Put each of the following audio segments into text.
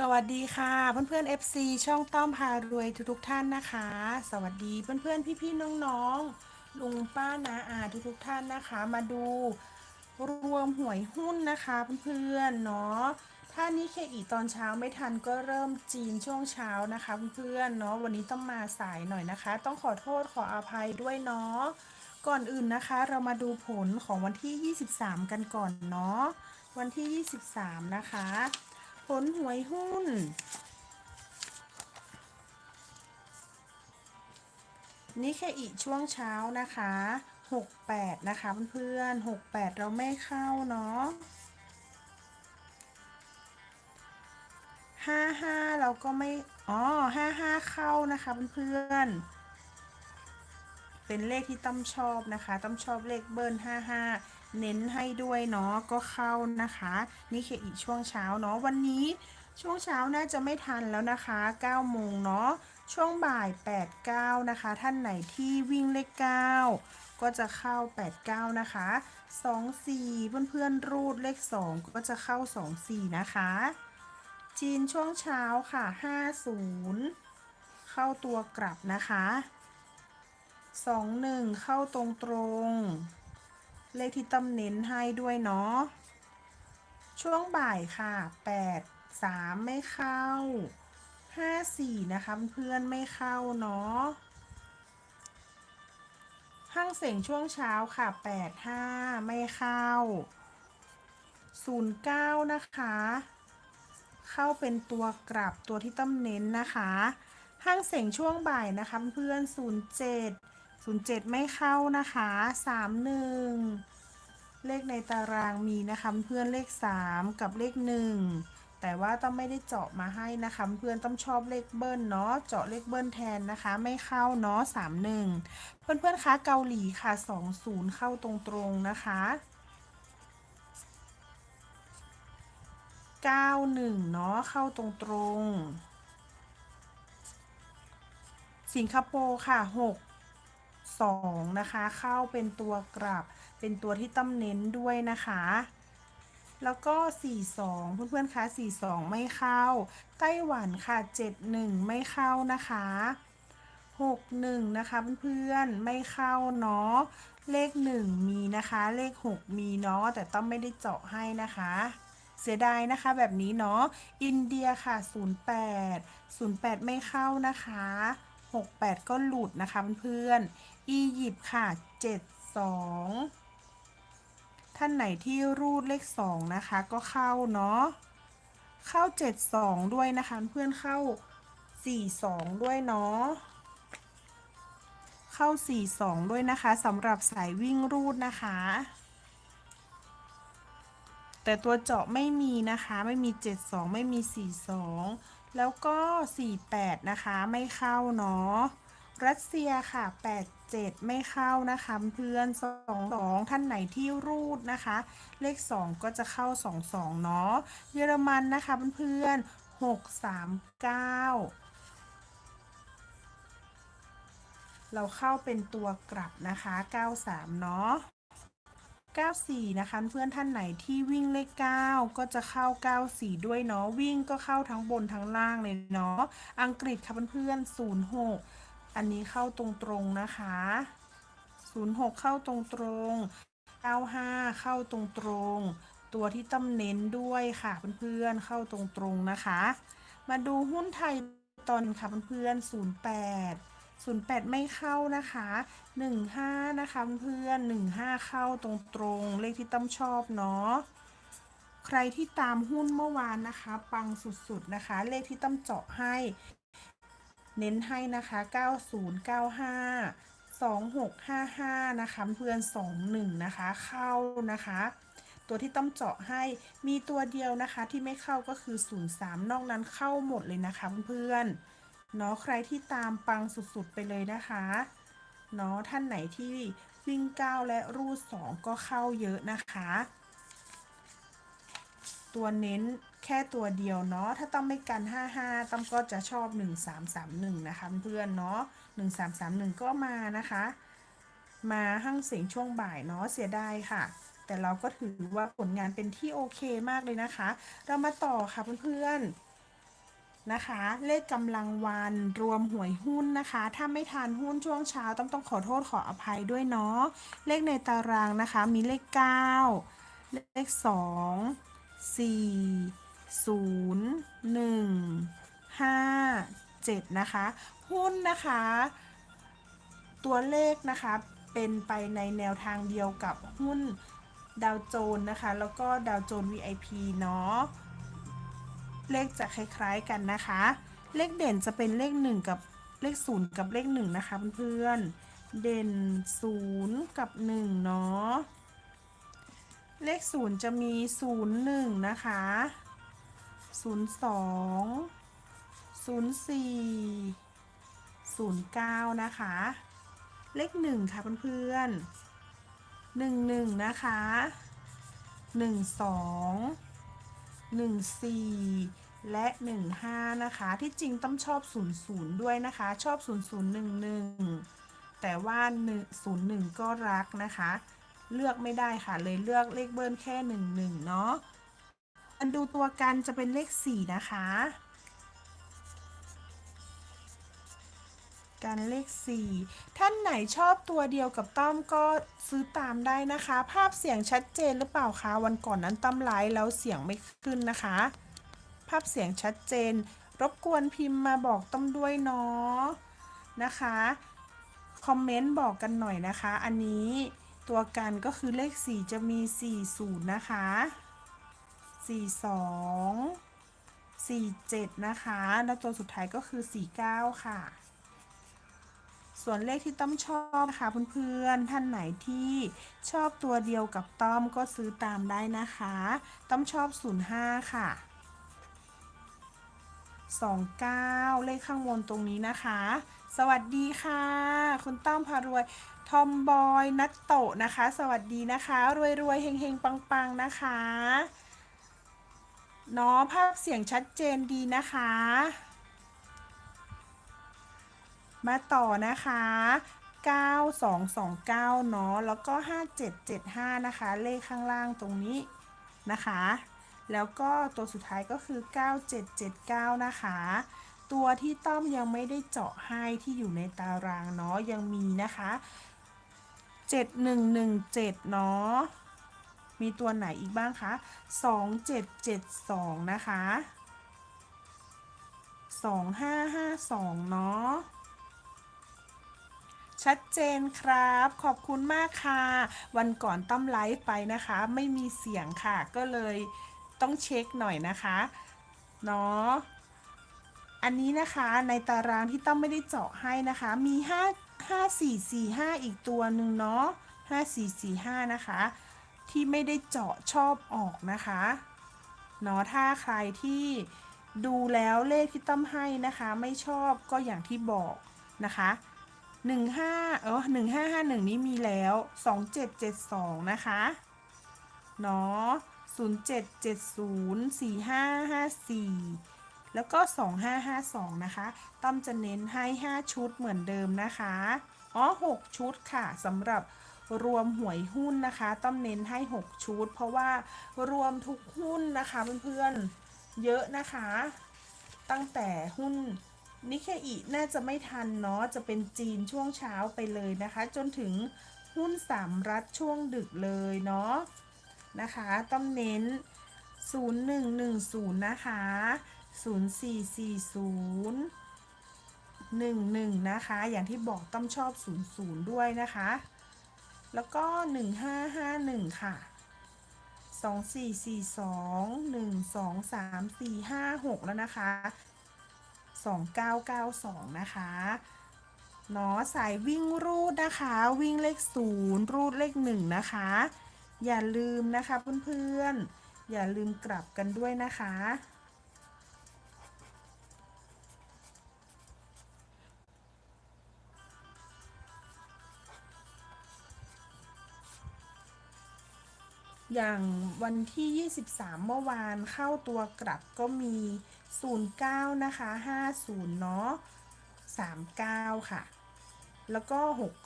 สวัสดีค่ะเพื่อนๆ FC ช่องต้อมพารวยทุกๆท่านนะคะ สวัสดีเพื่อนๆพี่ๆน้องๆลุงป้านาอาทุกๆท่านนะคะ มาดูรวมหวยหุ้นนะคะเพื่อนๆเนาะถ้านี้เคอีตอนเช้าไม่ทันก็เริ่มจีนช่วงเช้านะคะเพื่อนๆเนาะวันนี้ต้องมาสายหน่อยนะคะ ต้องขอโทษขออภัยด้วยเนาะก่อนอื่นนะคะ เรามาดูผลของวันที่ 23 กันก่อนเนาะวันที่ 23 นะคะ ผลหวยหุ้น นี่แค่อีกช่วงเช้านะคะ 68 นะคะเพื่อนๆ68 เราไม่เข้าเนาะ55เราก็ไม่ อ๋อ55เข้านะคะเพื่อนๆเป็นเลขที่ต้มชอบนะคะต้มชอบเลขเบิ้ล55 เน้นให้ด้วยเนาะก็เข้านะคะ นี่คืออีกช่วงเช้าเนาะวันนี้ช่วงเช้าน่าจะไม่ทันแล้วนะคะ9โมงเนาะช่วงบ่าย 8 9 นะคะ ท่านไหนที่วิ่งเลข 9 ก็จะเข้า 8 9 นะคะ 2 4 เพื่อนๆรูดเลข 2 ก็จะเข้า 2 4 นะคะ จีนช่วงเช้าค่ะ 50 เข้าตัวกลับนะคะ 21 เข้าตรงตรง เลขที่ตำเน้นให้ด้วยเนาะ ช่วงบ่ายค่ะ 8 3 ไม่เข้า 5 4 นะคะเพื่อนไม่เข้าเนาะห้างเสียงช่วงเช้าค่ะ 8 5 ไม่เข้า 0 9 นะคะ เข้าเป็นตัวกลับตัวที่ต้ำเน้นนะคะห้างเสียงช่วงบ่ายนะคะเพื่อน 07 07 ไม่เข้านะคะ 31 เลขในตารางมีนะคะเพื่อนเลข 3 กับเลข 1 แต่ว่าต้องไม่ได้เจาะมาให้นะคะเพื่อนต้องชอบเลขเบิ้ลเนาะเจาะเลขเบิ้ลแทนนะคะ ไม่เข้าเนาะ31 เพื่อนๆคะเกาหลีค่ะ 20 เข้าตรงๆนะคะ91เนาะเข้าตรงๆสิงคโปร์ค่ะ 6 2 นะคะ เข้าเป็นตัวกลับ เป็นตัวที่ต้ำเน้นด้วยนะคะ แล้วก็ 42 เพื่อนๆคะ42 ไม่เข้า ไต้หวันค่ะ 71 ไม่เข้านะคะ61นะคะเพื่อนๆไม่เข้าเนาะเลข 1 มีนะคะ เลข 6 มีเนาะแต่ต้องไม่ได้เจาะให้นะคะเสียดายนะคะแบบนี้เนาะ อินเดียค่ะ 08 08 ไม่เข้านะคะ 68 ก็หลุดนะคะเพื่อนๆ อียิปต์ค่ะ 72 ท่านไหนที่รูดเลข 2 นะคะ ก็เข้าเนาะ เข้า 72 ด้วยนะคะ เพื่อนเข้า 42 ด้วยเนาะ เข้า 42 ด้วยนะคะสำหรับสายวิ่งรูดนะคะ แต่ตัวเจาะไม่มีนะคะ ไม่มี 72 ไม่มี 42 แล้วก็ 48 นะคะ ไม่เข้าเนาะ รัสเซียค่ะ 87 ไม่เข้านะคะเพื่อน22 ท่านไหนที่รูดนะคะ เลข 2 ก็จะเข้า 22 เนาะ เยอรมันนะคะเพื่อน639เราเข้าเป็นตัวกลับนะคะ 93 เนาะ 94 นะคะ เพื่อนท่านไหนที่วิ่งเลข 9 ก็จะเข้า 94 ด้วยเนาะ วิ่งก็เข้าทั้งบนทั้งล่างเลยเนาะ อังกฤษค่ะเพื่อนๆ06 อันนี้เข้าตรงๆนะคะ 06 เข้าตรงๆ95 เข้าตรงๆ ตัวที่ตำเน้นด้วยค่ะเพื่อนๆ เข้าตรงๆ นะคะ มาดูหุ้นไทยตอนค่ะเพื่อนๆ 08 08 ไม่เข้านะคะ 15 นะคะเพื่อน15 เข้าตรงๆ เลขที่ต้อมชอบเนาะ ใครที่ตามหุ้นเมื่อวานนะคะ ปังสุดๆ นะคะ เลขที่ต้อมเจาะให้ เน้นให้นะคะ 9095 2655 นะคะเพื่อน 21 นะคะ เข้านะคะ ตัวที่ต้องเจาะให้มีตัวเดียวนะคะที่ไม่เข้าก็คือ 03 นอกนั้นเข้าหมดเลยนะคะเพื่อนๆเนาะใครที่ตามปังสุดๆไปเลยนะคะเนาะท่านไหนที่วิ่งก้าวและรูดสองก็เข้าเยอะนะคะ ตัวเน้น แค่ตัวเดียวเนาะ ถ้าต้องไม่กัน 55ต้องก็จะชอบ 1331 นะคะเพื่อนเนาะ 1331 ก็มานะคะ มาห้างเสียงช่วงบ่ายเนาะเสียดายค่ะ แต่เราก็ถือว่าผลงานเป็นที่โอเคมากเลยนะคะ เรามาต่อค่ะเพื่อนๆนะคะ เลขกำลังวันรวมหวยหุ้นนะคะ ถ้าไม่ทานหุ้นช่วงเช้าต้องต้องขอโทษขออภัยด้วยเนาะ เลขในตารางนะคะมีเลข 9 เลข 2 4 0 1 5 7 นะคะ หุ้นนะคะ ตัวเลขนะคะ เป็นไปในแนวทางเดียวกับหุ้นดาวโจน์นะคะ แล้วก็ดาวโจน VIP เนาะ เลขจะคล้ายๆกันนะคะ เลขเด่นจะเป็นเลข 1 กับเลข 0 กับเลข 1 นะคะเพื่อนๆ เด่น 0 กับ 1 เนาะ เลข 0 จะมี 0 1 นะคะ 0 2 0 4 0 9นะคะ เลข1ค่ะเพื่อนๆ1 1นะคะ1 2 1 4และ 1 5 นะคะ ที่จริงต้องชอบ 0 0 ด้วยนะคะ ชอบ 0 0 1 1 แต่ว่า 0 1 ก็รักนะคะ เลือกไม่ได้ค่ะ เลยเลือกเลขเบิ้ลแค่ 1 1 เนาะ นดูตัวกันจะเป็นเลข 4 นะคะ การเลข 4 ท่านไหนชอบตัวเดียวกับต้อมก็ซื้อตามได้นะคะ ภาพเสียงชัดเจนหรือเปล่าคะ วันก่อนนั้นต้อมไลฟ์แล้วเสียงไม่ขึ้นนะคะ ภาพเสียงชัดเจน รบกวนพิมพ์มาบอกต้อมด้วยเนาะนะคะ คอมเมนต์บอกกันหน่อยนะคะ อันนี้ตัวกันก็คือเลข 4 จะมี 40 นะคะ 42 47นะคะ แล้วตัวสุดท้ายก็คือ49ค่ะ ส่วนเลขที่ต้อมชอบนะคะเพื่อนๆท่านไหนที่ชอบตัวเดียวกับต้อมก็ซื้อตามได้นะคะ ต้อมชอบ05ค่ะ29 เลขข้างบนตรงนี้นะคะ สวัสดีค่ะ คุณต้อมพารวย ทอมบอย นัตโตนะคะ สวัสดีนะคะ รวยรวยเฮงเฮงปังปังนะคะ เนาะภาพเสียงชัดเจนดีนะคะ มาต่อนะคะ 9229 เนาะแล้วก็ 5775 นะคะ เลขข้างล่างตรงนี้นะคะ แล้วก็ตัวสุดท้ายก็คือ 9779 นะคะ ตัวที่ต้อมยังไม่ได้เจาะให้ที่อยู่ในตารางเนาะยังมีนะคะ 7117 เนาะ มีตัวไหนอีกบ้างคะ 2772 นะคะ 2552 เนาะชัดเจนครับ ขอบคุณมากค่ะ วันก่อนต้อมไลฟ์ไปนะคะ ไม่มีเสียงค่ะ ก็เลยต้องเช็คหน่อยนะคะ เนาะ อันนี้นะคะในตารางที่ต้อมไม่ได้เจาะให้นะคะ มี 5 5 4 4 5 อีกตัวหนึ่งเนาะ 5 4 4 5 นะคะ ที่ไม่ได้เจาะชอบออกนะคะเนาะถ้าใครที่ดูแล้วเลขที่ต้อมให้นะคะไม่ชอบก็อย่างที่บอกนะคะหนึ่งห้าเออหนึ่งห้าห้าหนึ่งนี้มีแล้วสองเจ็ดเจ็ดสองนะคะเนาะศูนย์เจ็ดเจ็ดศูนย์สี่ห้าห้าสี่แล้วก็สองห้าห้าสองนะคะต้อมจะเน้นให้ห้าชุดเหมือนเดิมนะคะอ๋อหกชุดค่ะสำหรับ รวมหวยหุ้นนะคะ ต้อมเน้นให้ 6 ชุด เพราะว่ารวมทุกหุ้นนะคะเพื่อนๆ เยอะนะคะ ตั้งแต่หุ้นนิเคอิน่าจะไม่ทันเนาะ จะเป็นจีนช่วงเช้าไปเลยนะคะ จนถึงหุ้นสามรัฐช่วงดึกเลยเนาะนะคะ ต้องเน้น 0110 นะคะ 0440 11 นะคะ อย่างที่บอกต้องชอบ 00 ด้วยนะคะ แล้วก็ 1551 ค่ะ 2442 1 2 3 4 5 6แล้วนะคะ 2992 นะคะเนาะสายวิ่งรูดนะคะ วิ่งเลข 0 รูดเลข 1 นะคะ อย่าลืมนะคะเพื่อนๆ อย่าลืมกลับกันด้วยนะคะ อย่างวันที่ 23 เมื่อวานเข้าตัวกลับก็มี 09 นะคะ 50 เนาะ 39 ค่ะ แล้วก็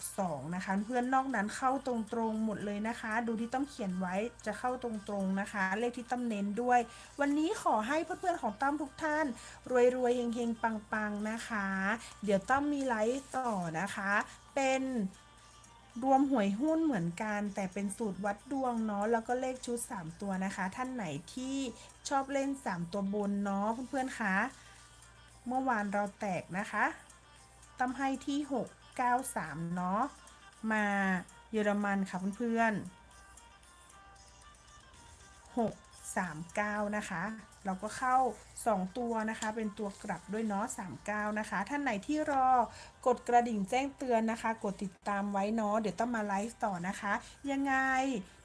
62 นะคะ เพื่อนนอกนั้นเข้าตรงๆหมดเลยนะคะ ดูที่ต้อมเขียนไว้จะเข้าตรงๆนะคะ เลขที่ต้อมเน้นด้วย วันนี้ขอให้เพื่อนๆของต้อมทุกท่าน รวยๆเฮงๆ ปังๆ นะคะ เดี๋ยวต้อมมีไลฟ์ต่อนะคะ เป็น รวมหวยหุ้นเหมือนกัน แต่เป็นสูตรวัดดวงเนาะแล้วก็เลขชุด 3 ตัวนะคะ ท่านไหนที่ชอบเล่น 3 ตัวบนเนาะเพื่อนๆคะเมื่อวานเราแตกนะคะต้มให้ที่ 693 เนาะมาเยอรมันค่ะเพื่อนๆ639 นะคะ เราก็เข้า 2 ตัวนะคะ เป็นตัวกลับด้วยเนาะ39 นะคะ ท่านไหนที่รอกดกระดิ่งแจ้งเตือนนะคะ กดติดตามไว้เนาะเดี๋ยวต้องมาไลฟ์ต่อนะคะ ยังไง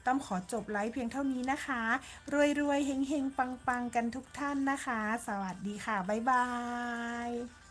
ต้องขอจบไลฟ์เพียงเท่านี้นะคะ รวยๆเฮงๆ ปังๆ กันทุกท่านนะคะ สวัสดีค่ะ บ๊ายบาย